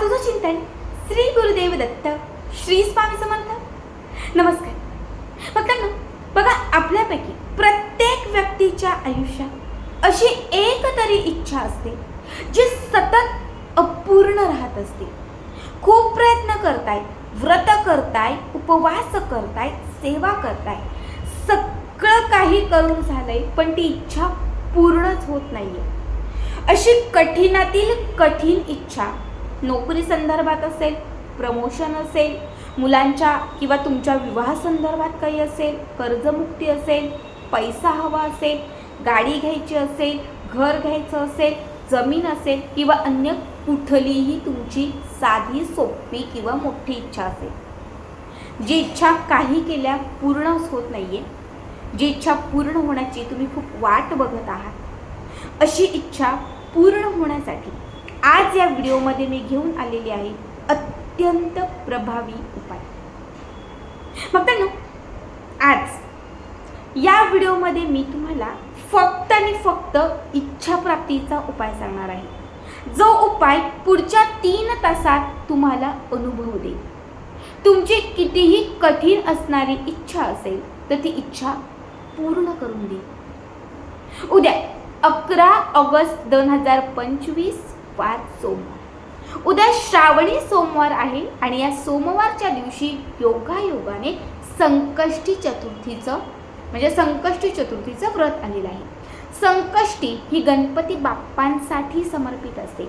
तुझं चिंतन श्री गुरुदेव दत्त श्री स्वामी समर्थ. नमस्कार. बघा ना बघा आपल्यापैकी प्रत्येक व्यक्तीच्या आयुष्यात अशी एक तरी इच्छा असते जी सतत अपूर्ण राहत असते. खूप प्रयत्न करताय व्रत करताय उपवास करताय सेवा करताय सगळं काही करून झालंय पण ती इच्छा पूर्णच होत नाहीये. अशी कठीणातील कठीण इच्छा नोकरी संदर्भात असेल प्रमोशन असेल मुलांच्या किंवा तुमच्या विवाह संदर्भात काही असेल कर्जमुक्ती असेल पैसा हवा असेल गाडी घ्यायची असेल घर घ्यायचं असेल जमीन असेल किंवा अन्य कुठलीही तुमची साधी सोपी किंवा मोठी इच्छा असेल. जी इच्छा काही केल्या पूर्णच होत नाही आहे जी इच्छा पूर्ण होण्याची तुम्ही खूप वाट बघत आहात. अशी इच्छा पूर्ण होण्यासाठी आज या व्हिडिओमध्ये मी घेऊन आलेली आहे अत्यंत प्रभावी उपाय. फक्त ना? आज या व्हिडिओमध्ये मी तुम्हाला फक्त आणि फक्त इच्छाप्राप्तीचा उपाय सांगणार आहे. जो उपाय पुढच्या तीन तासात तुम्हाला अनुभव देईल. तुमची कितीही कठीण असणारी इच्छा असेल तर ती इच्छा पूर्ण करून देईल. उद्या अकरा ऑगस्ट दोन हजार पंचवीस वार सोमवार. उद्या श्रावणी सोमवार आहे आणि या सोमवारच्या दिवशी योगायोगाने संकष्टी चतुर्थीचं म्हणजे संकष्टी चतुर्थीचं व्रत आलेलं आहे. संकष्टी ही गणपती बाप्पांसाठी समर्पित असते.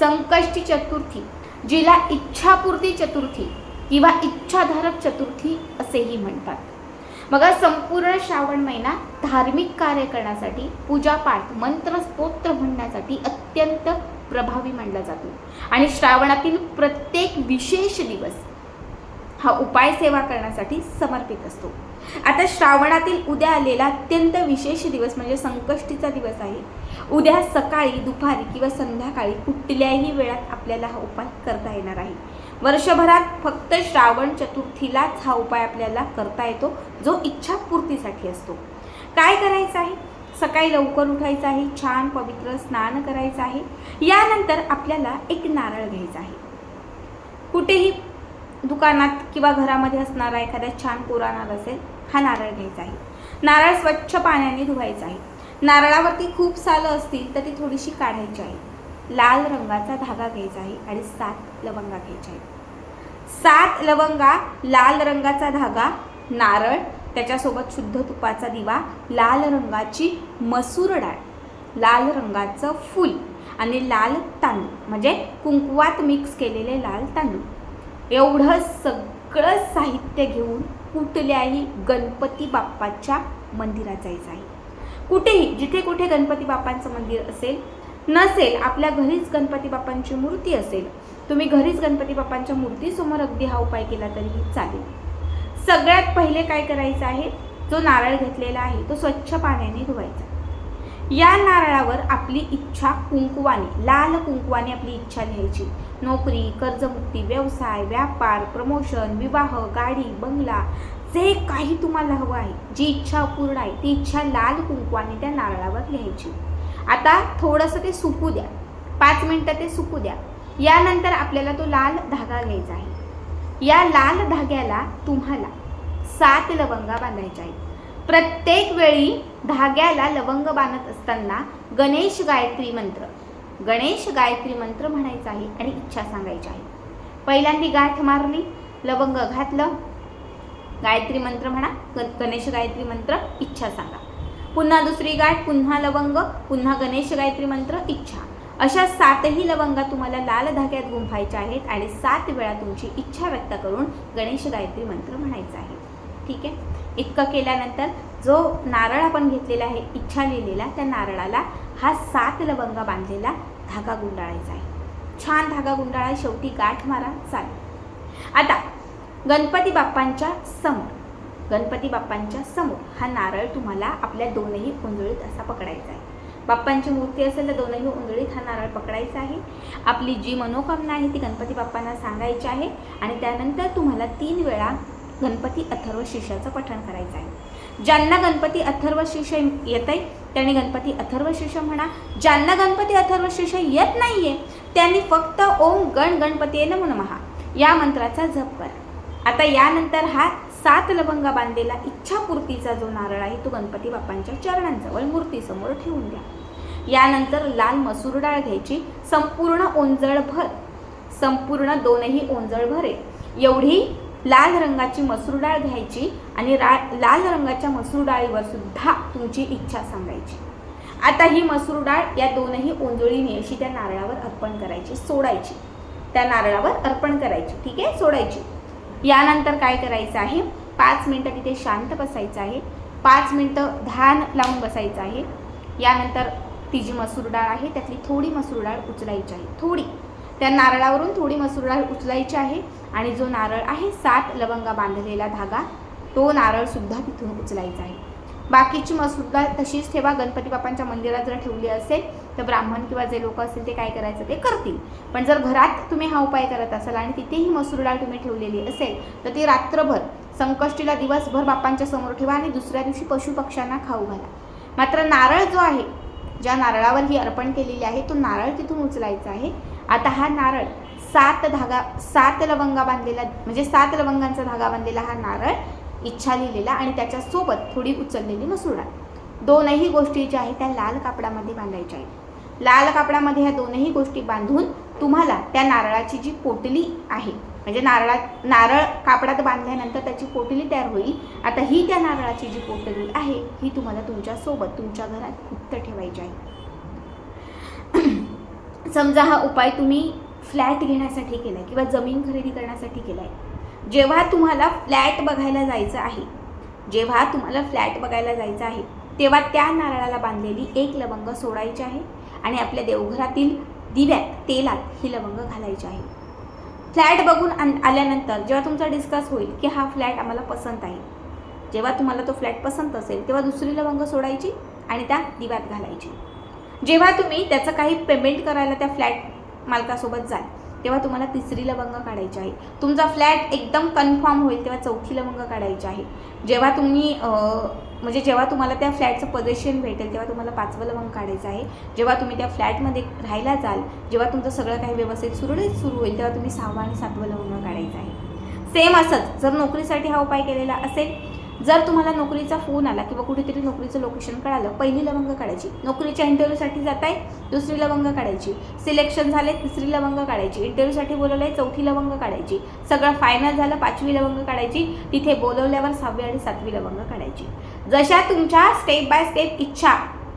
संकष्टी चतुर्थी जिला इच्छापूर्ती चतुर्थी किंवा इच्छाधारक चतुर्थी असेही म्हणतात. बघा संपूर्ण श्रावण महिना धार्मिक कार्य करण्यासाठी पूजापाठ मंत्र स्तोत्र म्हणण्यासाठी अत्यंत प्रभावी मानला जातो. आणि श्रावणातील प्रत्येक विशेष दिवस हा उपाय सेवा करण्यासाठी समर्पित असतो. आता श्रावणातील उद्या आलेला अत्यंत विशेष दिवस म्हणजे संकष्टीचा दिवस आहे. उद्या सकाळी दुपारी किंवा संध्याकाळी कुठल्याही वेळात आपल्याला हा उपाय करता येणार आहे. वर्षभरात फक्त श्रावण चतुर्थीलाच हा उपाय आपल्याला करता येतो जो इच्छापूर्तीसाठी असतो. काय करायचं आहे? सकाळी लवकर उठायचं आहे छान पवित्र स्नान करायचं आहे. यानंतर आपल्याला एक नारळ घ्यायचा आहे. कुठेही दुकानात किंवा घरामध्ये असणारा एखादा छान कोरा नारळ असेल हा नारळ घ्यायचा आहे. नारळ स्वच्छ पाण्याने धुवायचा आहे. नारळावरती खूप सालं असतील तर ती थोडीशी काढायची आहे. लाल रंगाचा धागा घ्यायचा आहे आणि सात लवंगा घ्यायच्या आहेत. सात लवंगा लाल रंगाचा धागा नारळ त्याच्यासोबत शुद्ध तुपाचा दिवा लाल रंगाची मसूर डाळ लाल रंगाचं फूल आणि लाल तांदूळ म्हणजे कुंकवात मिक्स केलेले लाल तांदूळ. एवढं सगळं साहित्य घेऊन कुठल्याही गणपती बाप्पाच्या मंदिरात जायचं आहे. कुठेही जिथे कुठे गणपती बाप्पांचं मंदिर असेल नसेल आपल्या घरीच गणपती बाप्पांची मूर्ती असेल तुम्ही घरीच गणपती बाप्पांच्या मूर्तीसमोर अगदी हा उपाय केला तरीही चालेल. सगळ्यात पहिले काय करायचं आहे? जो नारळ घेतलेला आहे तो स्वच्छ पाण्याने धुवायचा. या नारळावर आपली इच्छा कुंकवाने लाल कुंकवाने आपली इच्छा लिहायची. नोकरी कर्जमुक्ती व्यवसाय व्यापार प्रमोशन विवाह गाडी बंगला जे काही तुम्हाला हवं आहे जी इच्छा पूर्ण आहे ती इच्छा लाल कुंकवाने त्या नारळावर लिहायची. आता थोडंसं ते सुकू द्या. पाच मिनटं ते सुकू द्या. यानंतर आपल्याला तो लाल धागा घ्यायचा आहे. या लाल धाग्याला तुम्हाला सात लवंगा बांधायच्या आहेत. प्रत्येक वेळी धाग्याला लवंग बांधत असताना गणेश गायत्री मंत्र गणेश गायत्री मंत्र म्हणायचा आहे आणि इच्छा सांगायची आहे. पहिल्यांदी गाठ मारली लवंग घातलं गायत्री मंत्र म्हणा ग- गणेश गायत्री मंत्र इच्छा सांगा. पुन्हा दुसरी गाठ पुन्हा लवंग पुन्हा गणेश गायत्री मंत्र इच्छा. अशा सातही लवंगा तुम्हाला लाल धाग्यात गुंफायच्या आहेत आणि सात वेळा तुमची इच्छा व्यक्त करून गणेश गायत्री मंत्र म्हणायचा आहे. ठीक आहे? इतकं केल्यानंतर जो नारळ आपण घेतलेला आहे इच्छा लिहिलेला त्या नारळाला हा सात लवंगा बांधलेला धागा गुंडाळायचा आहे. छान धागा गुंडाळा शेवटी गाठ मारा चालेल. आता गणपती बाप्पांच्या समोर गणपती बाप्पांच्या समोर हा नारळ तुम्हाला आपल्या दोनही उंजळीत असा पकडायचा आहे. बाप्पांची मूर्ती असेल तर दोनही उंदळीत हा नारळ पकडायचा आहे. आपली जी मनोकामना आहे ती गणपती बाप्पांना सांगायची आहे आणि त्यानंतर तुम्हाला तीन वेळा गणपती अथर्व शिष्याचं पठण करायचं आहे. ज्यांना गणपती अथर्व शिष्य येत आहे त्यांनी गणपती अथर्व शिष्य म्हणा. ज्यांना गणपती अथर्व शिष्य येत नाही आहे त्यांनी फक्त ओम गण गणपती येणं म्हणून महा या मंत्राचा जप करा. आता यानंतर हा सात लवंगा बांधलेला इच्छापूर्तीचा जो नारळ आहे तो गणपती बाप्पांच्या चरणांजवळ मूर्तीसमोर ठेवून द्या. यानंतर लाल मसूर डाळ घ्यायची संपूर्ण ओंजळभर संपूर्ण दोनही ओंजळभरे एवढी लाल रंगाची मसूर डाळ घ्यायची आणि रा लाल रंगाच्या मसूर डाळीवर सुद्धा तुमची इच्छा सांगायची. आता ही मसूर डाळ या दोनही ओंजळीने अशी त्या नारळावर अर्पण करायची सोडायची. त्या नारळावर अर्पण करायची ठीक आहे? सोडायची. यानंतर काय करायचं आहे? पाच मिनटं तिथे शांत बसायचं आहे. पाच मिनटं ध्यान लावून बसायचं आहे. यानंतर ती जी मसूर डाळ आहे त्यातली थोडी मसूर डाळ उचलायची आहे. थोडी. त्या नारळावरून थोडी मसूर डाळ उचलायची आहे आणि जो नारळ आहे सात लवंगा बांधलेला धागा तो नारळसुद्धा तिथून उचलायचा आहे. बाकीची मसूर डाळ तशीच ठेवा. गणपती बाप्पांच्या मंदिरात जर ठेवली असेल तर ब्राह्मण किंवा जे लोक असतील ते काय करायचं ते करतील. पण जर घरात तुम्ही हा उपाय करत असाल आणि तिथेही मसूर डाळ तुम्ही ठेवलेली असेल तर ती रात्रभर संकष्टीला दिवसभर बाप्पांच्या समोर ठेवा आणि दुसऱ्या दिवशी पशुपक्ष्यांना खाऊ घाला. मात्र नारळ जो आहे ज्या नारळावर ही अर्पण केलेली आहे तो नारळ तिथून उचलायचा आहे. आता हा नारळ सात धागा सात लवंगा बांधलेला म्हणजे सात लवंगांचा धागा बांधलेला हा नारळ इच्छा लिहिलेला आणि त्याच्यासोबत थोडी उचललेली मसूर दोनही गोष्टी ज्या आहेत त्या लाल कापडामध्ये बांधायच्या आहेत. लाल कापडामध्ये ह्या दोनही गोष्टी बांधून तुम्हाला त्या नारळाची जी पोटली आहे म्हणजे नारळात नारळ कापडात बांधल्यानंतर त्याची पोटली तयार होईल. आता ही त्या नारळाची जी पोटली आहे ही तुम्हाला तुमच्यासोबत तुमच्या घरात गुप्त ठेवायची आहे. समजा हा उपाय तुम्ही फ्लॅट घेण्यासाठी केला आहे किंवा जमीन खरेदी करण्यासाठी केला आहे जेव्हा तुम्हाला फ्लॅट बघायला जायचं आहे जेव्हा तुम्हाला फ्लॅट बघायला जायचं आहे तेव्हा त्या नारळाला बांधलेली एक लवंग सोडायची आहे आणि आपल्या देवघरातील दिव्यात तेलात ही लवंग घालायची आहे. फ्लॅट बघून आन- आल्यानंतर जेव्हा तुमचा डिस्कस होईल की हा फ्लॅट आम्हाला पसंत आहे. जेव्हा तुम्हाला तो फ्लॅट पसंत असेल तेव्हा दुसरी लवंग सोडायची आणि त्या दिव्यात घालायची. जेव्हा तुम्ही त्याचं काही पेमेंट करायला त्या फ्लॅट मालकासोबत जाल तेव्हा तुम्हाला तिसरी लवंग काढायची आहे. तुमचा फ्लॅट एकदम कन्फर्म होईल तेव्हा चौथी लवंग काढायची आहे. जेव्हा तुम्ही म्हणजे जेव्हा तुम्हाला त्या फ्लॅटचं पोझिशन भेटेल तेव्हा तुम्हाला पाचवं लवंग काढायचं आहे. जेव्हा तुम्ही त्या फ्लॅटमध्ये राहायला जाल जेव्हा तुमचं सगळं काही व्यवस्थित सुरळीत सुरू होईल तेव्हा तुम्ही सहावं आणि सातवं लवंग काढायचं आहे. सेम असंच जर नोकरीसाठी हा उपाय केलेला असेल जर तुम्हाला नोकरीचा फोन आला किंवा कुठेतरी नोकरीचं लोकेशन कळालं पहिली लवंग काढायची. नोकरीच्या इंटरव्ह्यूसाठी जाताय दुसरी लवंग काढायची. सिलेक्शन झाले तिसरी लवंग काढायची. इंटरव्ह्यूसाठी बोलवलं आहे चौथी लवंग काढायची. सगळं फायनल झालं पाचवी लवंग काढायची. तिथे बोलवल्यावर सहावी आणि सातवी लवंग काढायची. जशा तुमच्या स्टेप बाय स्टेप इच्छा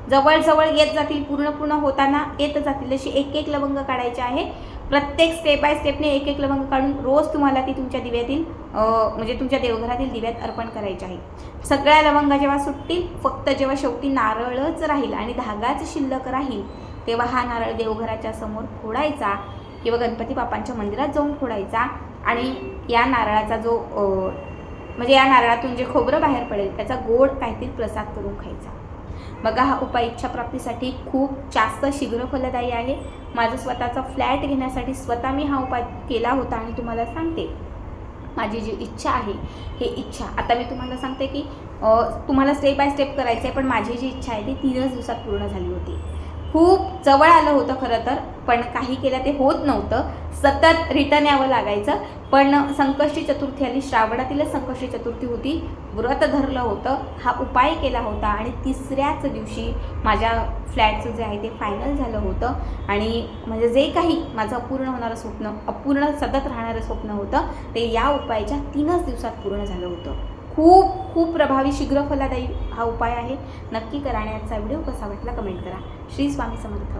जवळजवळ येत जातील पूर्ण पूर्ण होताना येत जातील अशी एक एक लवंग काढायची आहे. प्रत्येक स्टेप बाय स्टेपने एक एक लवंग काढून रोज तुम्हाला ती तुमच्या दिव्यातील म्हणजे तुमच्या देवघरातील दिव्यात अर्पण करायचे आहे. सगळ्या लवंगा जेव्हा सुटतील फक्त जेव्हा शेवटी नारळच राहील आणि धागाच शिल्लक राहील तेव्हा हा नारळ देवघराच्या समोर फोडायचा किंवा गणपती बाप्पांच्या मंदिरात जाऊन फोडायचा आणि या नारळाचा जो म्हणजे या नारळातून जे खोबरं बाहेर पडेल त्याचा गोड काहीतरी प्रसाद करून खायचा. बघा हा उपाय इच्छाप्राप्तीसाठी खूप जास्त शीघ्र फलदायी आहे. माझं स्वतःचा फ्लॅट घेण्यासाठी स्वतः मी हा उपाय केला होता आणि तुम्हाला सांगते. माझी जी इच्छा आहे हे इच्छा. आता मी तुम्हाला सांगते की तुम्हाला स्टेप बाय स्टेप करायचं आहे पण माझी जी इच्छा आहे ती तीनच दिवसात पूर्ण झाली होती. खूप जवळ आलं होतं खरं तर पण काही केलं ते होत नव्हतं. सतत रिटर्न यावं लागायचं. पण संकष्टी चतुर्थी आली श्रावणातीलच संकष्टी चतुर्थी होती. व्रत धरलं होतं हा उपाय केला होता आणि तिसऱ्याच दिवशी माझ्या फ्लॅटचं जे आहे ते फायनल झालं होतं. आणि म्हणजे जे काही माझं अपूर्ण होणारं स्वप्न अपूर्ण सतत राहणारं स्वप्न होतं ते या उपायाच्या तीनच दिवसात पूर्ण झालं होतं. खूप खूप प्रभावी शीघ्र फलादायी हा उपाय आहे. नक्की करा आणि आजचा व्हिडिओ कसा वाटला कमेंट करा. श्री स्वामी समर्थ.